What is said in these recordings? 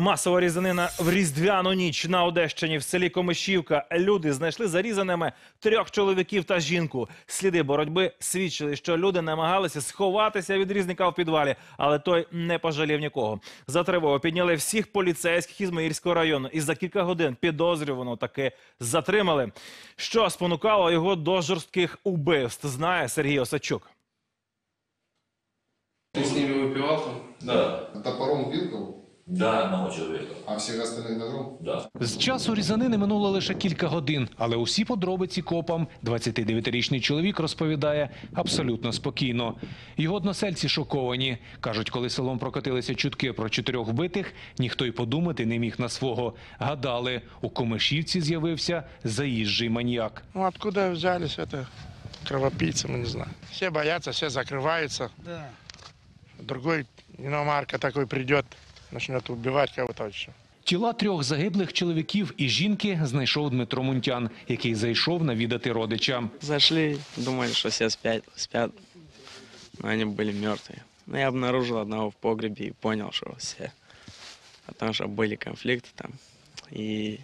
Масова різанина в різдвяну ніч на Одещині в селі Комишівка. Люди знайшли зарізаними трьох чоловіків та жінку. Сліди боротьби свідчили, що люди намагалися сховатися від різника в підвалі, але той не пожалів нікого. За тривогу підняли всіх поліцейських із Маїрського району. І за кілька годин підозрюваного таки затримали. Що спонукало його до жорстких убивств, знає Сергій Осадчук. Ты с ними выпивал там? Да, Топором кого? да, одного человека. А всех остальных ножом? Да. З часу різанини минуло лише кілька годин, але усі подробиці копам 29-річний чоловік розповідає абсолютно спокійно. Його односельці шоковані. Кажуть, коли селом прокотилися чутки про чотирьох вбитих, ніхто й подумати не міг на свого. Гадали, у Комишівці з'явився заїжджий маніяк. Ну откуда взялись это кровопийцы, мы не знаю. Все боятся, все закрываются. Да. Другой иномарка такой придет, начнет убивать кого-то еще. Тіла трьох загиблих чоловіків і жінки знайшов Дмитро Мунтян, який зайшов навідати родича. Зашли, думали, что все спят, спят, но они были мертвые. Но я обнаружил одного в погребе и понял, что все. Потому что были конфликты там, и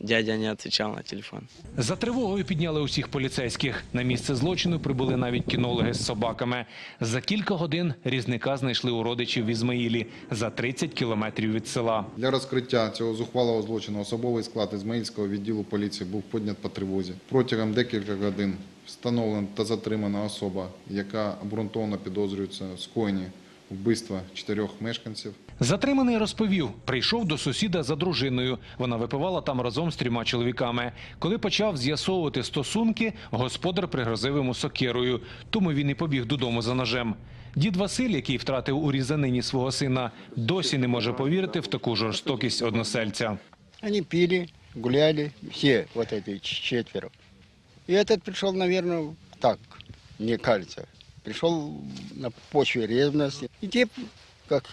дядя не отвечал на телефон. За тривогою підняли усіх поліцейських. На місце злочину прибули навіть кінологи з собаками. За кілька годин різника знайшли у родичів в Ізмаїлі за 30 кілометрів від села. Для розкриття цього зухвалого злочину особовий склад Ізмаїльського відділу поліції був піднят по тривозі. Протягом декількох годин встановлена та затримана особа, яка обґрунтовано підозрюється в скоєнні вбивства чотирьох мешканців. Затриманий розповів, прийшов до сусіда за дружиною. Вона випивала там разом з трьома чоловіками. Коли почав з'ясовувати стосунки, господар пригрозив йому сокирою, тому він і побіг додому за ножем. Дід Василь, який втратив у різанині свого сина, досі не може повірити в таку жорстокість односельця. Они пили, гуляли, все вот эти ч- четверо. И этот пришел, наверное, так, мне кажется, пришел на почве ревности. И те, как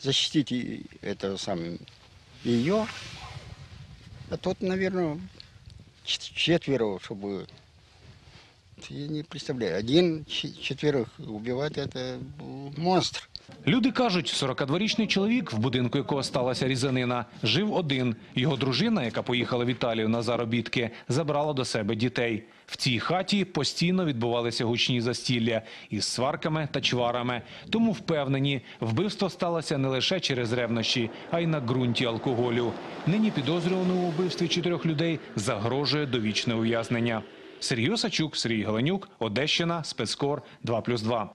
защитить этого самого ее, а тот, наверное, четверо, чтобы... Я не представляю, один ч- четверых убивать, это был монстр. Люди кажуть, 42-річний чоловік, в будинку якого сталася різанина, жив один. Його дружина, яка поїхала в Італію на заробітки, забрала до себе дітей. В цій хаті постійно відбувалися гучні застілля із сварками та чварами. Тому впевнені, вбивство сталося не лише через ревнощі, а й на ґрунті алкоголю. Нині підозрюваному у вбивстві чотирьох людей загрожує довічне ув'язнення. Сергій Осачук, Сергій Галенюк, Одещина, Спецкор 2+,2.